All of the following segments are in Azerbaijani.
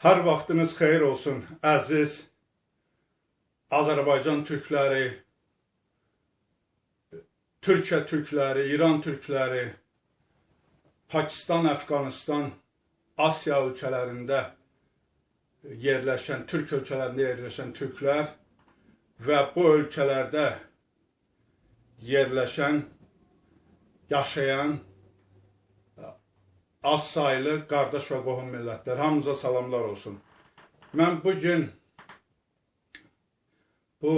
Hər vaxtınız xeyir olsun, əziz Azərbaycan türkləri, Türkiyə türkləri, İran türkləri, Pakistan, Əfqanistan, Asiya ölkələrində yerləşən, türk ölkələrində yerləşən türklər və bu ölkələrdə yerləşən, yaşayan az saylı qardaş və qohum millətlər. Hamınıza salamlar olsun. Mən bu gün bu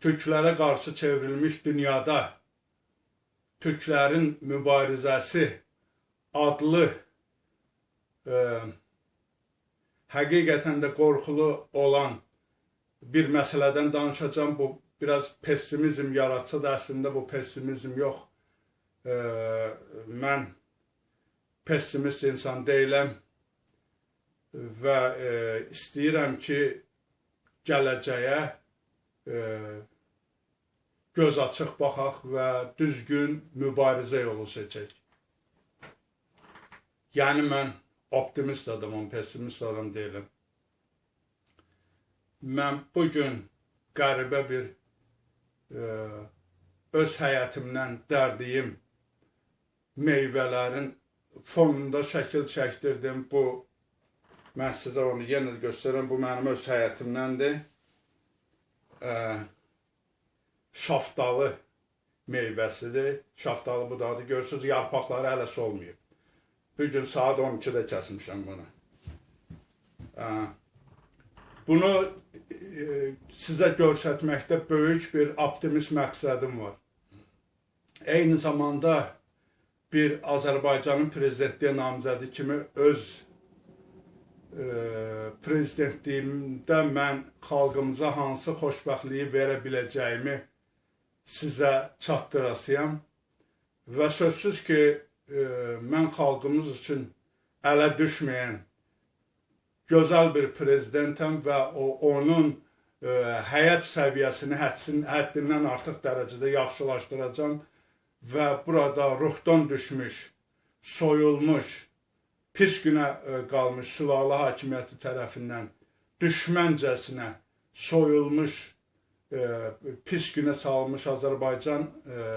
türklərə qarşı çevrilmiş dünyada türklərin mübarizəsi adlı e, həqiqətən də qorxulu olan bir məsələdən danışacağım. Bu biraz pessimizm yaratsa da əslində bu pessimizm yox e, mən pessimist insan deyiləm və e, istəyirəm ki, gələcəyə e, göz açıq baxaq və düzgün mübarizə yolu seçək. Yəni mən optimist adamım, pessimist adam deyiləm. Mən bu gün qəribə bir e, öz həyətimdən dərdiyim meyvələrin fonunda şəkil çəkdirdim. Bu mən sizə onu yenə də göstərirəm. Bu mənim öz həyətimdəndir. Ə, şaftalı meyvəsidir. Şaftalı budağı görürsüz, yarpaqları hələ solmayıb. Bu gün saat 12-də kəsmişəm bunu. Ə, bunu e, sizə göstərməkdə böyük bir optimist məqsədim var. Eyni zamanda bir Azərbaycanın prezidentliyə namizədi kimi öz e, prezidentliyimdə mən xalqımıza hansı xoşbəxtliyi verə biləcəyimi sizə çatdırasıyam. Və sözsüz ki, e, mən xalqımız üçün ələ düşməyən gözəl bir prezidentəm və o onun e, həyat səviyyəsini hədsin, həddindən artıq dərəcədə yaxşılaşdıracağam və burada ruhdan düşmüş, soyulmuş, pis günə e, qalmış sülalə hakimiyyəti tərəfindən düşməncəsinə soyulmuş, e, pis günə salmış Azərbaycan e,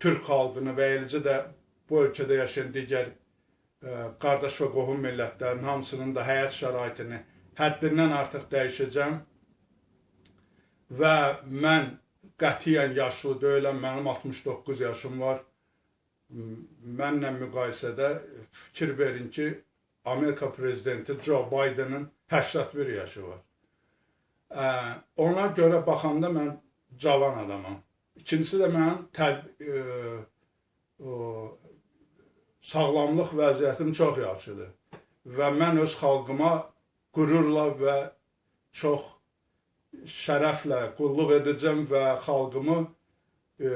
Türk xalqını və eləcə də bu ölkədə yaşayan digər qardaş və qohum millətlərin hamısının da həyat şəraitini həddindən artıq dəyişəcəm və mən qətiyyən yaşlı deyiləm, mənim 69 yaşım var. Mənlə müqayisədə fikir verin ki, Amerika prezidenti Joe Biden'ın 81 yaşı var. Ona görə baxanda mən cavan adamam. İkincisi də mənim təb e, o, sağlamlıq vəziyyətim çox yaxşıdır. Və mən öz xalqıma qürurla və çox şərəflə qulluq edəcəm və xalqımı e,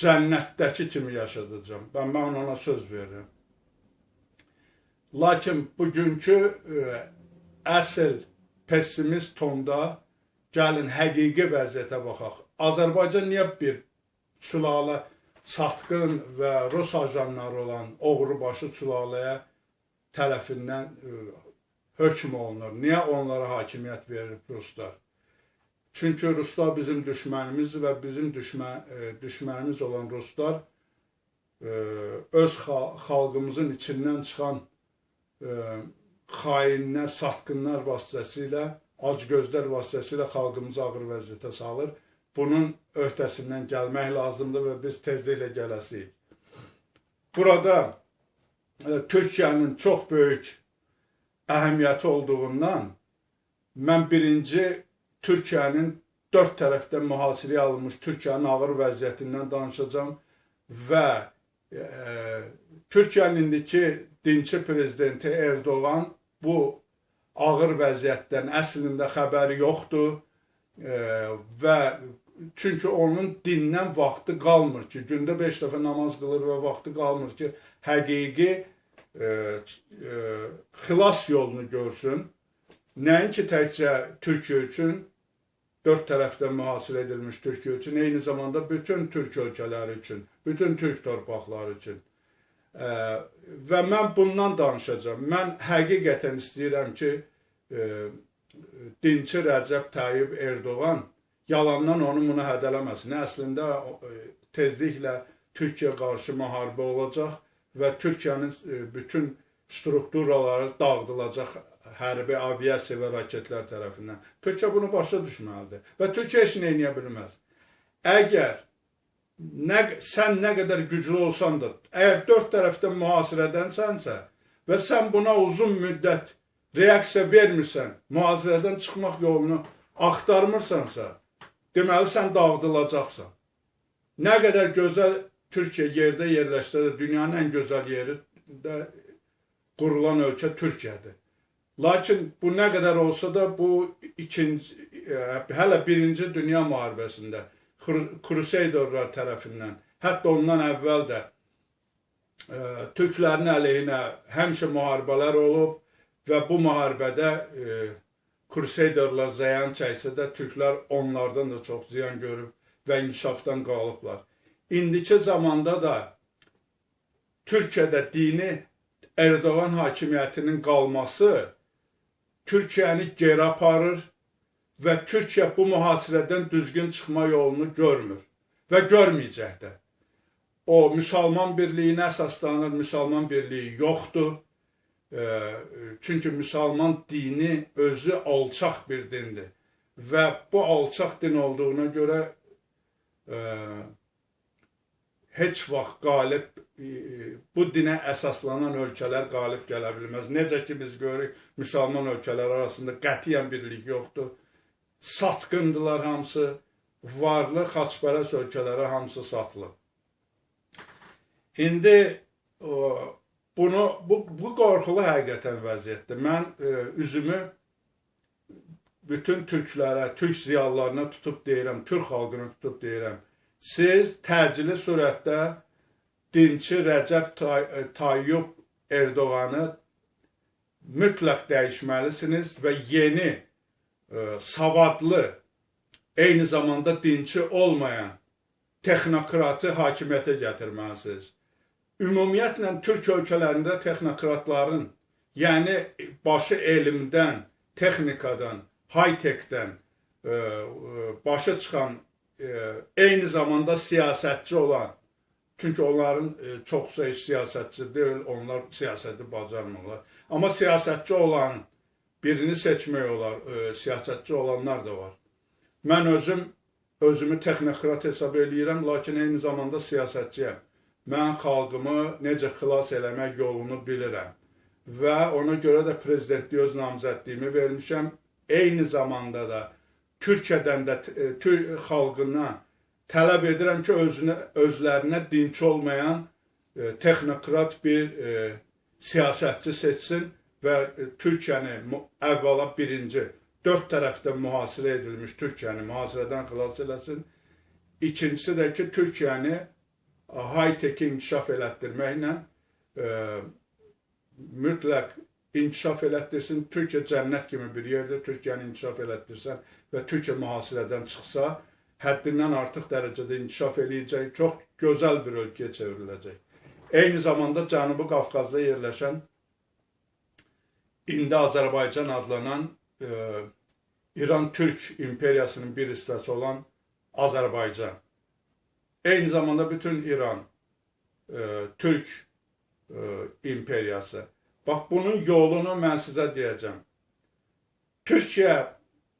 cənnətdəki kimi yaşadacam. Və mən ona söz verirəm. Lakin bugünkü e, əsl pessimist tonda gəlin həqiqi vəziyyətə baxaq. Azərbaycan niyə bir sülalə satqın və Rus ajanları olan oğrubaşı sülaləyə tərəfindən e, hökm olunur. Niyə onlara hakimiyyət verir Ruslar? Çünki Ruslar bizim düşmənimizdir və bizim düşmə, e, düşmənimiz olan Ruslar e, öz xalqımızın içindən çıxan e, xainlər, satqınlar vasitəsilə, acgözlər vasitəsilə xalqımızı ağır vəziyyətə salır. Bunun öhdəsindən gəlmək lazımdır və biz tezliklə gələsiyik. Burada Türkiyənin çox böyük əhəmiyyəti olduğundan mən birinci Türkiyənin dörd tərəfdən mühasirəyə alınmış Türkiyənin ağır vəziyyətindən danışacağam və e, Türkiyənin indiki dinçi prezidenti Erdoğan bu ağır vəziyyətdən əslində xəbəri yoxdur e, və çünki onun dindən vaxtı qalmır ki, gündə 5 dəfə namaz qılır və vaxtı qalmır ki, həqiqi e, e, xilas yolunu görsün. Nəinki təkcə Türkiyə üçün, dörd tərəfdən mühasirə edilmiş Türkiyə üçün, eyni zamanda bütün Türk ölkələri üçün, bütün Türk torpaqları üçün. Ə, və mən bundan danışacağam. Mən həqiqətən istəyirəm ki, ə, dinçi Rəcəb Tayyib Erdoğan yalandan onu bunu hədələməsin. Əslində ə, tezliklə Türkiyə qarşı müharibə olacaq və Türkiyənin ə, bütün strukturaları dağıdılacaq hərbi aviasiya və raketlər tərəfindən. Türkiyə bunu başa düşməlidir və Türkiyə heç nə edə bilməz. Əgər nə, sən nə qədər güclü olsan da, əgər dörd tərəfdən mühasirədənsənsə və sən buna uzun müddət reaksiya vermirsən, mühasirədən çıxmaq yolunu axtarmırsansa, deməli sən dağıdılacaqsan. Nə qədər gözəl Türkiyə yerdə yerləşsə dünyanın ən gözəl yeri də qurulan ölkə Türkiyədir. Lakin bu nə qədər olsa da bu ikinci e, hələ birinci dünya müharibəsində Crusaderlar tərəfindən, hətta ondan əvvəl də ə, e, türklərin əleyhinə həmişə müharibələr olub və bu müharibədə ə, e, Crusaderlar ziyan çəksə də türklər onlardan da çox ziyan görüb və inkişafdan qalıblar. İndiki zamanda da Türkiyədə dini Erdoğan hakimiyyətinin qalması Türkiyəni geri aparır və Türkiyə bu mühasirədən düzgün çıxma yolunu görmür və görməyəcək də. O müsəlman birliyinə əsaslanır, müsəlman birliyi yoxdur. Çünki müsəlman dini özü alçaq bir dindir və bu alçaq din olduğuna görə heç vaxt qalib e, bu dinə əsaslanan ölkələr qalib gələ bilməz. Necə ki biz görürük, müsəlman ölkələr arasında qətiyyən birlik yoxdur. Satqındılar hamısı, varlı xaçpərəs ölkələrə hamısı satılıb. İndi bunu bu bu qorxulu həqiqətən vəziyyətdir. Mən e, üzümü bütün türklərə, türk ziyalılarına tutub deyirəm, türk xalqını tutub deyirəm siz təcili surətdə dinçi Rəcəb e, Tayyub Erdoğanı mütləq dəyişməlisiniz və yeni ə, e, savadlı, eyni zamanda dinçi olmayan texnokratı hakimiyyətə gətirməlisiniz. Ümumiyyətlə Türk ölkələrində texnokratların, yəni başı elmdən, texnikadan, high-techdən e, başı çıxan eyni zamanda siyasətçi olan, çünki onların e, çoxsu heç siyasətçi deyil, onlar siyasəti bacarmırlar. Amma siyasətçi olan birini seçmək olar, e, siyasətçi olanlar da var. Mən özüm özümü texnokrat hesab eləyirəm, lakin eyni zamanda siyasətçiyəm. Mən xalqımı necə xilas eləmək yolunu bilirəm və ona görə də prezidentlik öz namizədliyimi vermişəm. Eyni zamanda da Türkiyədən də e, Türk xalqına tələb edirəm ki, özünə, özlərinə dinçi olmayan e, texnokrat bir e, siyasətçi seçsin və e, Türkiyəni əvvəla birinci, dörd tərəfdən mühasirə edilmiş Türkiyəni mühasirədən xilas eləsin. İkincisi də ki, Türkiyəni high-tech inkişaf elətdirməklə e, mütləq inkişaf elətdirsin. Türkiyə cənnət kimi bir yerdir. Türkiyəni inkişaf elətdirsən və Türkiyə mühasirədən çıxsa, həddindən artıq dərəcədə inkişaf eləyəcək, çox gözəl bir ölkəyə çevriləcək. Eyni zamanda Cənubi Qafqazda yerləşən indi Azərbaycan adlanan e, İran-Türk imperiyasının bir hissəsi olan Azərbaycan. Eyni zamanda bütün İran, e, Türk e, imperiyası. Bax, bunun yolunu mən sizə deyəcəm. Türkiyə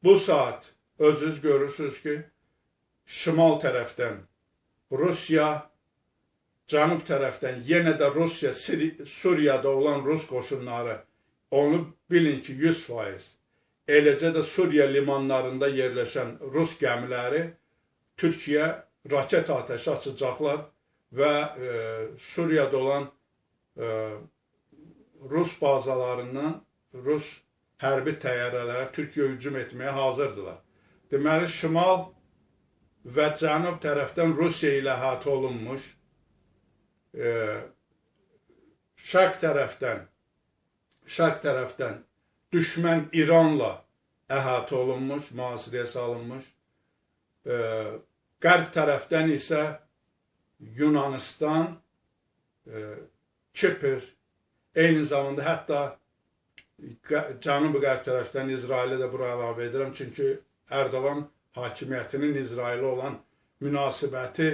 Bu saat özünüz görürsünüz ki, şimal tərəfdən Rusiya, cənub tərəfdən yenə də Rusiya, Suriyada olan Rus qoşunları onu bilin ki 100%. Eləcə də Suriya limanlarında yerləşən Rus gəmiləri Türkiyə raket atəşi açacaqlar və e, Suriyada olan e, Rus bazalarından Rus hərbi təyyarələr Türkiyə hücum etməyə hazırdılar. Deməli, şimal və cənub tərəfdən Rusiya ilə əhatə olunmuş, e, şərq tərəfdən, şərq tərəfdən düşmən İranla əhatə olunmuş, mühasirəyə salınmış, e, qərb tərəfdən isə Yunanistan, e, Kipr, eyni zamanda hətta Cənubi Qərb tərəfdən İsrailə də bura əlavə edirəm, çünki Ərdoğan hakimiyyətinin İsrailə olan münasibəti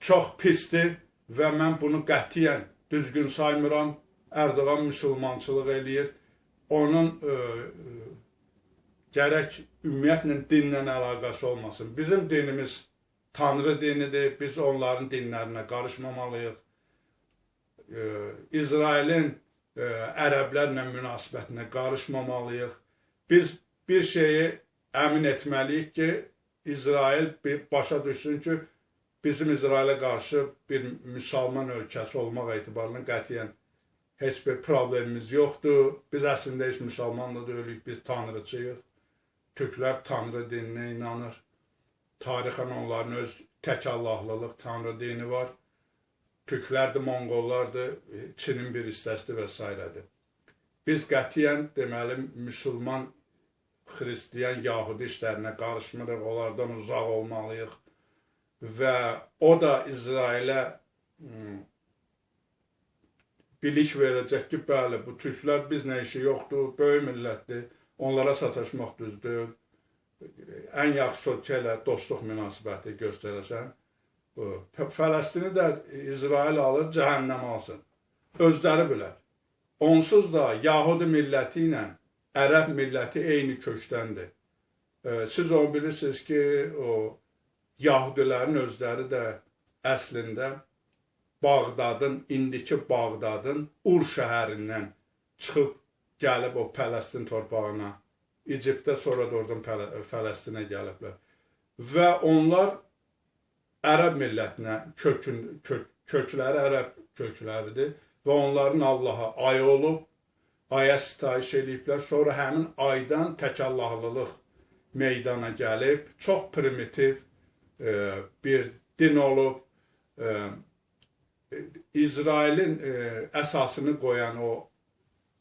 çox pisdir və mən bunu qətiyyən düzgün saymıram. Ərdoğan müsəlmançılıq eləyir. Onun ə, ə, gərək ümumiyyətlə dinlə əlaqəsi olmasın. Bizim dinimiz Tanrı dinidir. Biz onların dinlərinə qarışmamalıyıq. İsrailin ə, ərəblərlə münasibətinə qarışmamalıyıq. Biz bir şeyi əmin etməliyik ki, İsrail başa düşsün ki, bizim İsrailə qarşı bir müsəlman ölkəsi olmaq etibarından qətiyyən heç bir problemimiz yoxdur. Biz əslində heç müsəlman da deyilik, biz tanrıçıyıq. Türklər tanrı dininə inanır. Tarixən onların öz tək Allahlılıq tanrı dini var. Türklərdir, Monqollardır, Çinin bir hissəsidir və s. Biz qətiyyən deməli müsəlman, xristiyan, yahudi işlərinə qarışmırıq, onlardan uzaq olmalıyıq və o da İsrailə hmm, bilik verəcək ki, bəli, bu türklər bizlə işi yoxdur, böyük millətdir, onlara sataşmaq düzdür. Ən yaxşı ölkə ilə dostluq münasibəti göstərəsən, Fələstini də İsrail alır, cəhənnəm alsın. Özləri bilər. Onsuz da Yahudi milləti ilə Ərəb milləti eyni kökdəndir. Siz onu bilirsiniz ki, o Yahudilərin özləri də əslində Bağdadın, indiki Bağdadın Ur şəhərindən çıxıb gəlib o Pələstin torpağına, İcibdə sonra da oradan Fələstinə gəliblər. Və onlar ərəb millətinə kökün, kök, kökləri ərəb kökləridir və onların Allaha ay olub, aya sitayiş eləyiblər. Sonra həmin aydan təkallahlılıq meydana gəlib, çox primitiv, E, bir din olub, e, İsrailin e, əsasını qoyan o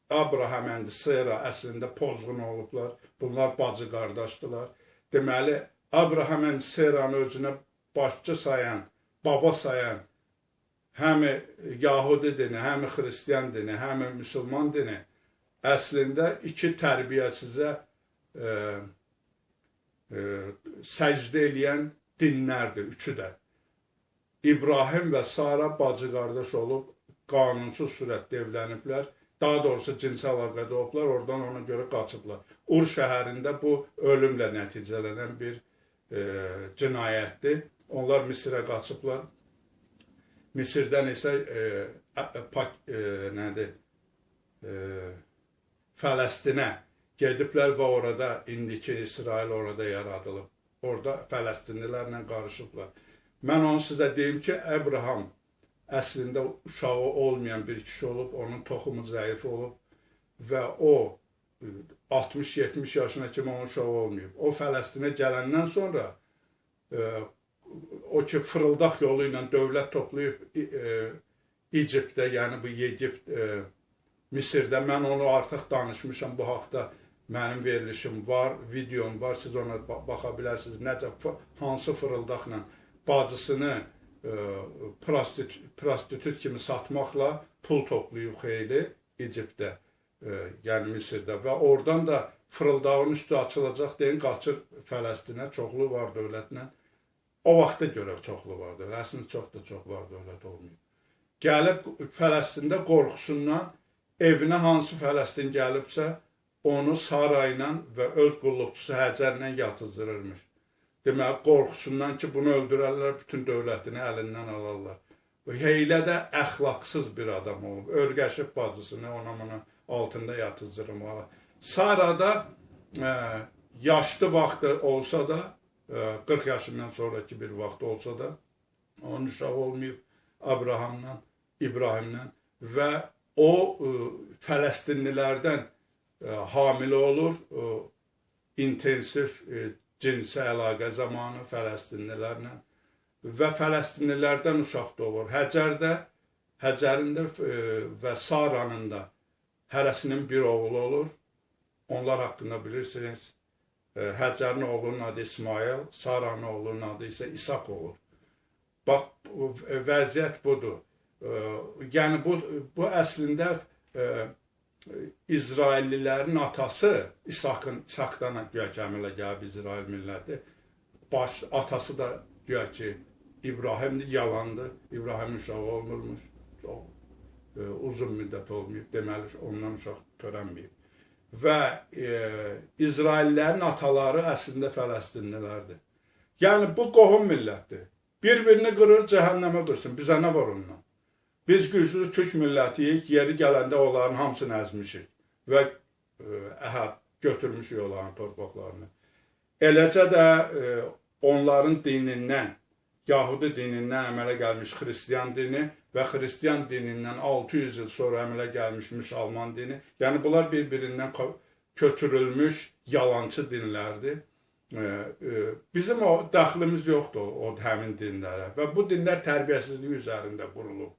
Abraham and Sera əslində pozğun olublar. Bunlar bacı qardaşdılar. Deməli, Abraham and Sera'nı özünə başçı sayan, baba sayan həm Yahudi dini, həm Xristiyan dini, həm müsəlman dini əslində iki tərbiyəsizə e, e, səcdə eləyən dinlərdir, üçü də. İbrahim və Sara bacı qardaş olub, qanunsuz sürətdə evləniblər. Daha doğrusu cinsi əlaqədə olublar, oradan ona görə qaçıblar. Ur şəhərində bu ölümlə nəticələnən bir e, cinayətdir. Onlar Misirə qaçıblar. Misirdən isə e, pak, e, nədir? E, Fələstinə gediblər və orada indiki İsrail orada yaradılıb orada Fələstinlilərlə qarışıblar. Mən onu sizə deyim ki, Əbraham əslində uşağı olmayan bir kişi olub, onun toxumu zəif olub və o 60-70 yaşına kimi onun uşağı olmayıb. O Fələstinə gələndən sonra e, o ki, fırıldaq yolu ilə dövlət toplayıb e, İcipdə, yəni bu Yegipt, e, Misirdə, mən onu artıq danışmışam bu haqda mənim verilişim var, videom var, siz ona baxa bilərsiniz. Necə hansı fırıldaqla bacısını e, prostitut, prostitut kimi satmaqla pul toplayıb xeyli İcibdə, e, yəni Misirdə və oradan da fırıldağın üstü açılacaq deyin, qaçır Fələstinə, çoxlu var dövlətlə. O vaxta görə çoxlu vardı. Əslində çox da çox var dövlət olmuyor. Gəlib Fələstində qorxusundan evinə hansı Fələstin gəlibsə, onu Sara ilə və öz qulluqçusu Həcərlə yatızdırırmış. Deməli, qorxusundan ki, bunu öldürərlər, bütün dövlətini əlindən alarlar. Bu Heylə də əxlaqsız bir adam olub. Örgəşib bacısını ona buna altında yatızdırmalı. Sara da ə, e, yaşlı vaxtı olsa da, 40 yaşından sonraki bir vaxt olsa da, onun uşağı olmayıb Abrahamla, İbrahimlə və o ə, e, Fələstinlilərdən hamilə olur, intensiv e, cinsi əlaqə zamanı Fələstinlilərlə və Fələstinlilərdən uşaq doğur. Həcərdə, Həcərində e, və Saranın da hərəsinin bir oğlu olur. Onlar haqqında bilirsiniz. E, Həcərin oğlunun adı İsmail, Saranın oğlunun adı isə İsaq olur. Bax, vəziyyət budur. e, yəni bu bu əslində e, İsraillilərin atası İsakın İsakdan güya gəmilə gəlib İsrail milləti baş atası da güya ki İbrahimdir, yalandır. İbrahimin uşağı olmurmuş. Çox e, uzun müddət olmayıb. Deməli ondan uşaq törənməyib. Və e, İsraillərin ataları əslində Fələstinlilərdir. Yəni bu qohum millətdir. Bir-birini qırır, cəhənnəmə qırsın. Bizə nə var ondan? Biz güclü türk millətiyik, yeri gələndə onların hamısını əzmişik və e, əhəd götürmüşük onların torpaqlarını. Eləcə də e, onların dinindən, Yahudi dinindən əmələ gəlmiş xristian dini və xristian dinindən 600 il sonra əmələ gəlmiş müsəlman dini, yəni bunlar bir-birindən köçürülmüş yalançı dinlərdir. Bizim o dəxlimiz yoxdur o, həmin dinlərə və bu dinlər tərbiyəsizlik üzərində qurulub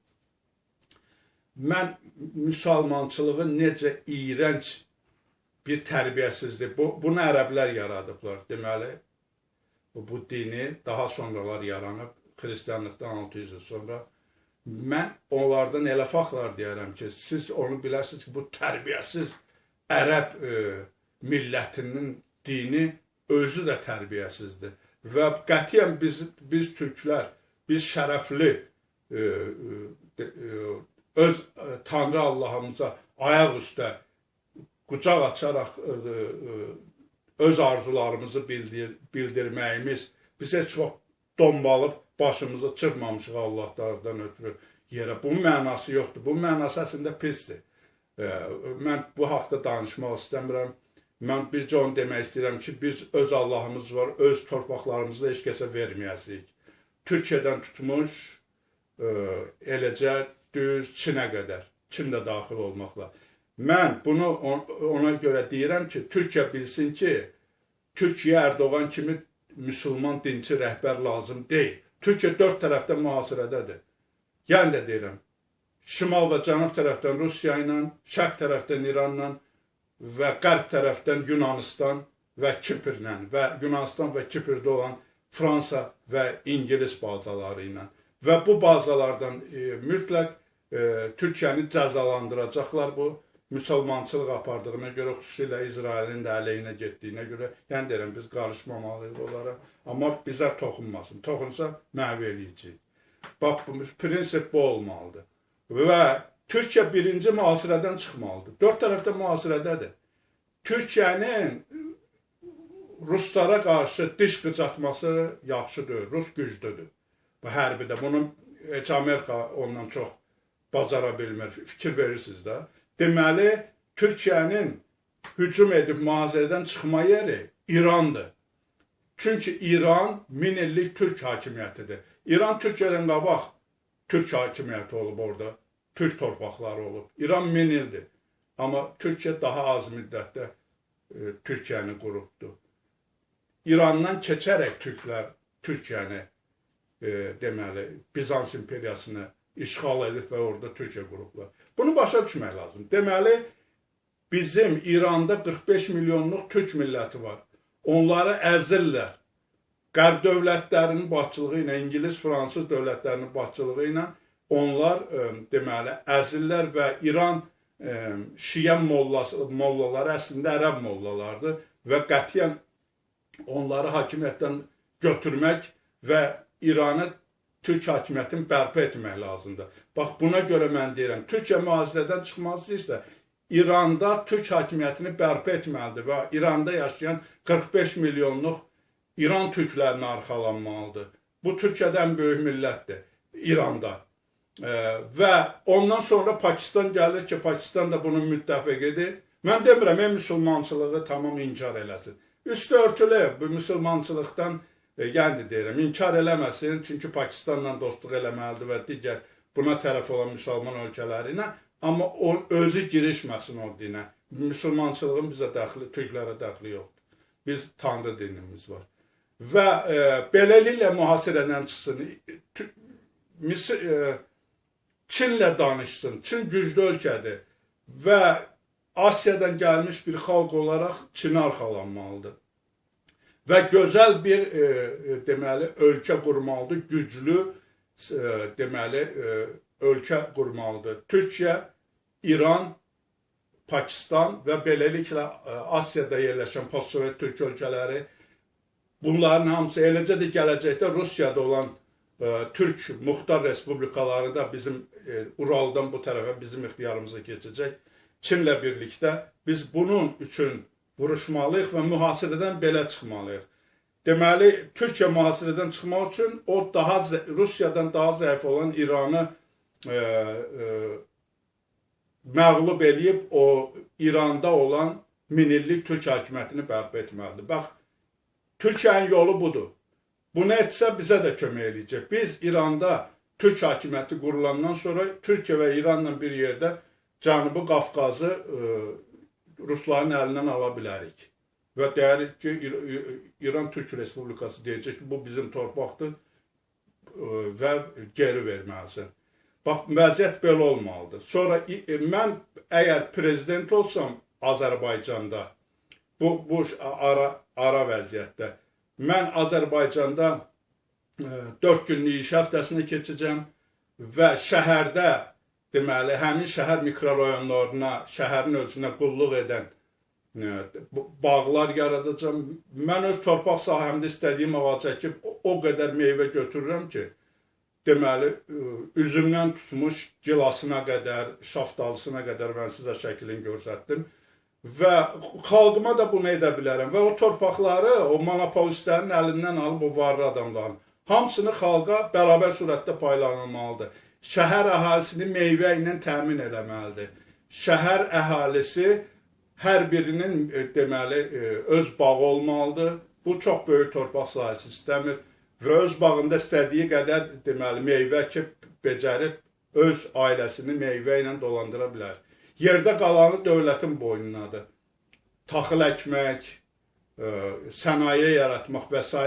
mən müsəlmançılığın necə iyrənc bir tərbiyəsizlik. Bu bunu ərəblər yaradıblar. Deməli bu dini daha sonralar yaranıb xristianlıqdan 600 il sonra mən onlardan elə faxtlar deyərəm ki, siz onu bilərsiniz ki, bu tərbiyəsiz ərəb e, millətinin dini özü də tərbiyəsizdir. Və qətiyyən biz biz türklər biz şərəfli e, e, e öz e, Tanrı Allahımıza ayaq üstə qucaq açaraq e, e, öz arzularımızı bildir, bildirməyimiz biz heç vaxt dombalıb başımızı çırpmamışıq Allahlardan ötürü yerə. Bunun mənası yoxdur. Bunun mənası əslində pisdir. Ə, mən bu haqda danışmaq istəmirəm. Mən bircə onu demək istəyirəm ki, biz öz Allahımız var, öz torpaqlarımızı heç kəsə verməyəsinik. Türkiyədən tutmuş, ə, eləcə düz Çinə qədər, Çin də daxil olmaqla. Mən bunu ona görə deyirəm ki, Türkiyə bilsin ki, Türkiyə Ərdoğan kimi müsəlman dinçi rəhbər lazım deyil. Türkiyə dörd tərəfdən mühasirədədir. Yəni də deyirəm, şimal və cənub tərəfdən Rusiya ilə, şərq tərəfdən İranla və qərb tərəfdən Yunanistan və Kiprlə və Yunanistan və Kiprdə olan Fransa və İngilis bazaları ilə və bu bazalardan e, mütləq Türkiyəni cəzalandıracaqlar bu müsəlmançılıq apardığına görə, xüsusilə İsrailin də əleyhinə getdiyinə görə, yəni deyirəm, biz qarışmamalıyıq onlara, amma bizə toxunmasın. Toxunsa məhv eləyəcəyik. Bax, bu prinsip bu olmalıdır. Və Türkiyə birinci mühasirədən çıxmalıdır. Dörd tərəfdə mühasirədədir. Türkiyənin ruslara qarşı diş qıcatması yaxşı deyil, rus güclüdür. Bu hərbidə. Bunun heç Amerika ondan çox bacara bilmir. Fikir verirsiniz də. Deməli, Türkiyənin hücum edib mühazirədən çıxma yeri İrandır. Çünki İran min illik türk hakimiyyətidir. İran Türkiyədən qabaq türk hakimiyyəti olub orada. Türk torpaqları olub. İran min ildir. Amma Türkiyə daha az müddətdə e, Türkiyəni qurubdu. İrandan keçərək türklər Türkiyəni e, deməli Bizans imperiyasını işğal edib və orada Türkiyə qurublar. Bunu başa düşmək lazım. Deməli, bizim İranda 45 milyonluq türk milləti var. Onları əzirlər. Qərb dövlətlərinin başçılığı ilə, İngilis, Fransız dövlətlərinin başçılığı ilə onlar ə, e, deməli əzirlər və İran ə, e, şiə mollası, mollaları əslində ərəb mollalardır və qətiyyən onları hakimiyyətdən götürmək və İranı Türk hakimiyyətini bərpa etmək lazımdır. Bax, buna görə mən deyirəm, Türkiyə mühasirədən çıxması isə İranda Türk hakimiyyətini bərpa etməlidir və İranda yaşayan 45 milyonluq İran türklərinə arxalanmalıdır. Bu Türkiyədən böyük millətdir İranda. E, və ondan sonra Pakistan gəlir ki, Pakistan da bunun müttəfiqidir. Mən demirəm, ey müsəlmançılığı tamam inkar eləsin. Üstü örtülü bu müsəlmançılıqdan yəni deyirəm, inkar eləməsin, çünki Pakistanla dostluq eləməlidir və digər buna tərəf olan müsəlman ölkələri ilə, amma o özü girişməsin o dinə. Müsəlmançılığın bizə dəxli, türklərə dəxli yoxdur. Biz Tanrı dinimiz var. Və e, beləliklə mühasirədən çıxsın. Misir, e, Çinlə danışsın. Çin güclü ölkədir və Asiyadan gəlmiş bir xalq olaraq Çinə arxalanmalıdır və gözəl bir e, e, deməli ölkə qurmalıdır, güclü e, deməli e, ölkə qurmalıdır. Türkiyə, İran, Pakistan və beləliklə ə, Asiyada yerləşən postsovet türk ölkələri bunların hamısı eləcə də gələcəkdə Rusiyada olan ə, türk muxtar respublikaları da bizim ə, Uraldan bu tərəfə bizim ixtiyarımıza keçəcək. Çinlə birlikdə biz bunun üçün vuruşmalıyıq və mühasirədən belə çıxmalıyıq. Deməli, Türkiyə mühasirədən çıxmaq üçün o daha Rusiyadan daha zəif olan İranı e, e, məğlub eləyib o İranda olan minillik türk hakimiyyətini bərpa etməlidir. Bax, Türkiyənin yolu budur. Bunu etsə bizə də kömək eləyəcək. Biz İranda türk hakimiyyəti qurulandan sonra Türkiyə və İranla bir yerdə Cənubi Qafqazı e, Rusların əlindən ala bilərik. Və deyirik ki, İran Türk Respublikası deyəcək ki, bu bizim torpaqdır e, və geri verməlisən. Bax, vəziyyət belə olmalıdır. Sonra e, mən əgər prezident olsam Azərbaycanda, bu, bu ara, ara vəziyyətdə, mən Azərbaycanda e, 4 günlük iş həftəsini keçəcəm və şəhərdə, deməli, həmin şəhər mikrorayonlarına, şəhərin özünə qulluq edən e, bağlar yaradacam. Mən öz torpaq sahəmdə istədiyim ağac əkib o qədər meyvə götürürəm ki, deməli, üzümdən tutmuş gilasına qədər, şaftalısına qədər mən sizə şəklini göstərdim. Və xalqıma da bunu edə bilərəm. Və o torpaqları o monopolistlərin əlindən alıb o varlı adamların hamısını xalqa bərabər surətdə paylanılmalıdır. Şəhər əhalisini meyvə ilə təmin eləməlidir. Şəhər əhalisi hər birinin deməli öz bağı olmalıdır. Bu çox böyük torpaq sahəsi istəmir və öz bağında istədiyi qədər deməli meyvə əkib becərib öz ailəsini meyvə ilə dolandıra bilər. Yerdə qalanı dövlətin boynunadır. Taxıl əkmək, ə, e, sənaye yaratmaq və s.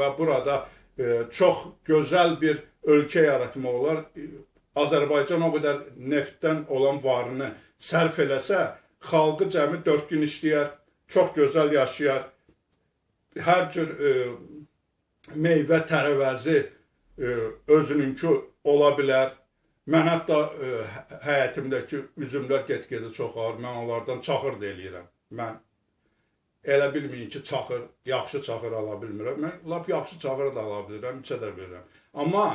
və burada ə, e, çox gözəl bir ölkə yaratmaq olar. Azərbaycan o qədər neftdən olan varını sərf eləsə, xalqı cəmi 4 gün işləyər, çox gözəl yaşayar. Hər cür e, meyvə tərəvəzi e, özününki ola bilər. Mən hətta e, həyətimdəki üzümlər get-gedə çoxalır. Mən onlardan çaxır da eləyirəm. Mən elə bilməyin ki, çaxır, yaxşı çaxır ala bilmirəm. Mən lap yaxşı çaxır da ala bilirəm, içə də bilirəm. Amma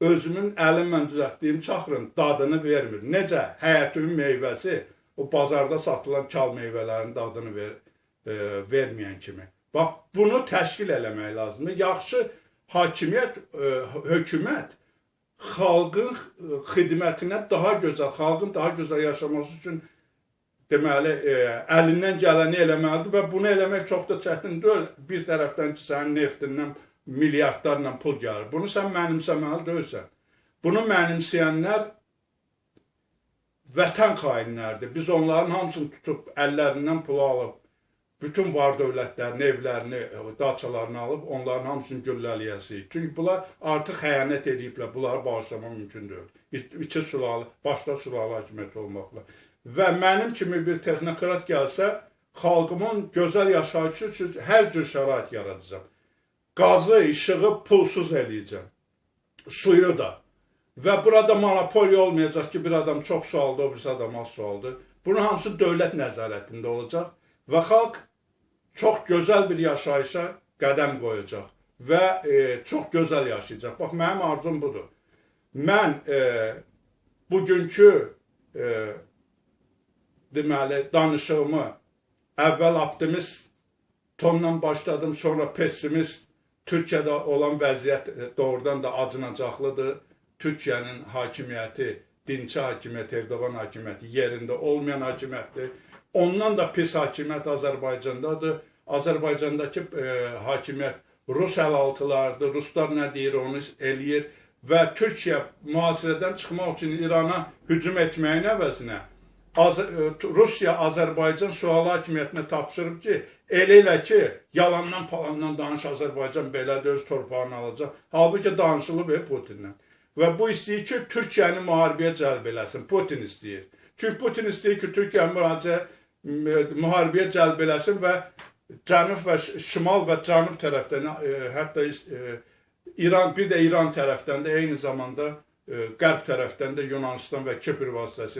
özümün əlimlə düzəltdiyim çaxırın dadını vermir. Necə həyətimin meyvəsi o bazarda satılan kal meyvələrin dadını ver, e, verməyən kimi. Bax, bunu təşkil eləmək lazımdır. Yaxşı hakimiyyət, e, hökumət xalqın e, xidmətinə daha gözəl, xalqın daha gözəl yaşaması üçün deməli, e, əlindən gələni eləməlidir və bunu eləmək çox da çətin deyil. Bir tərəfdən ki, sənin neftindən milyardlarla pul gəlir. Bunu sən mənimsəməli deyilsən. Bunu mənimsəyənlər vətən xainlərdir. Biz onların hamısını tutub əllərindən pulu alıb bütün var dövlətlərini, evlərini, daçalarını alıb onların hamısını güllələyəsiyik. Çünki bunlar artıq xəyanət ediblər, bunları bağışlamaq mümkün deyil. İki sulalı, başda sulalı hakimiyyət olmaqla. Və mənim kimi bir texnokrat gəlsə, xalqımın gözəl yaşayışı üçün hər cür şərait yaradacağam. Qazı, işığı pulsuz eləyəcəm. Suyu da. Və burada monopoliya olmayacaq ki, bir adam çox su aldı, o birisi adam az su aldı. Bunun hamısı dövlət nəzarətində olacaq və xalq çox gözəl bir yaşayışa qədəm qoyacaq və e, çox gözəl yaşayacaq. Bax, mənim arzum budur. Mən e, bugünkü e, deməli, danışığımı əvvəl optimist tondan başladım, sonra pessimist. Türkiyədə olan vəziyyət e, doğrudan da acınacaqlıdır. Türkiyənin hakimiyyəti, dinçi hakimiyyət, Erdoğan hakimiyyəti yerində olmayan hakimiyyətdir. Ondan da pis hakimiyyət Azərbaycandadır. Azərbaycandakı e, hakimiyyət Rus əlaltılardır. Ruslar nə deyir, onu eləyir və Türkiyə mühasirədən çıxmaq üçün İrana hücum etməyin əvəzinə Az e, Rusiya Azərbaycan sualı hakimiyyətinə tapşırıb ki, elə elə ki, yalandan palandan danış Azərbaycan belədir, öz torpağını alacaq. Halbuki danışılıb e, Putinlə. Və bu istəyir ki, Türkiyəni müharibəyə cəlb eləsin. Putin istəyir. Çünki Putin istəyir ki, Türkiyəni müharibəyə müharibəyə cəlb eləsin və cənub və şimal və cənub tərəfdən, e, hətta e, İran, bir də İran tərəfdən də eyni zamanda e, qərb tərəfdən də Yunanistan və Kipr vasitəsilə